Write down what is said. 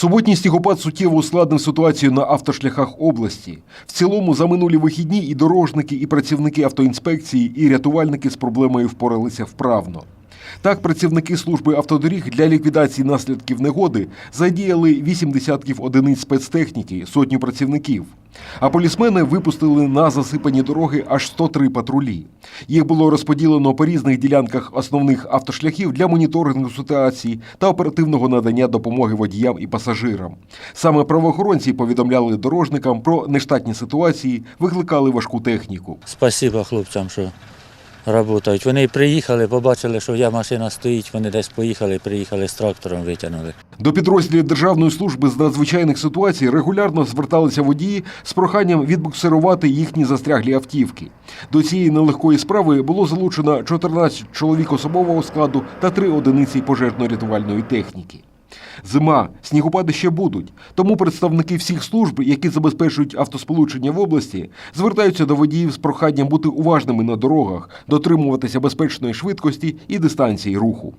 Суботній снігопад суттєво ускладнив ситуацію на автошляхах області. В цілому за минулі вихідні і дорожники, і працівники автоінспекції, і рятувальники з проблемою впоралися вправно. Так, працівники служби автодоріг для ліквідації наслідків негоди задіяли вісім десятків одиниць спецтехніки, сотню працівників. А полісмени випустили на засипані дороги аж 103 патрулі. Їх було розподілено по різних ділянках основних автошляхів для моніторингу ситуації та оперативного надання допомоги водіям і пасажирам. Саме правоохоронці повідомляли дорожникам про нештатні ситуації, викликали важку техніку. Спасибо хлопцям, що працюють. Вони приїхали, побачили, що я машина стоїть, вони десь поїхали, приїхали з трактором, витягнули. До підрозділів Державної служби з надзвичайних ситуацій регулярно зверталися водії з проханням відбуксирувати їхні застряглі автівки. До цієї нелегкої справи було залучено 14 чоловік особового складу та 3 одиниці пожежно-рятувальної техніки. Зима, снігопади ще будуть, тому представники всіх служб, які забезпечують автосполучення в області, звертаються до водіїв з проханням бути уважними на дорогах, дотримуватися безпечної швидкості і дистанції руху.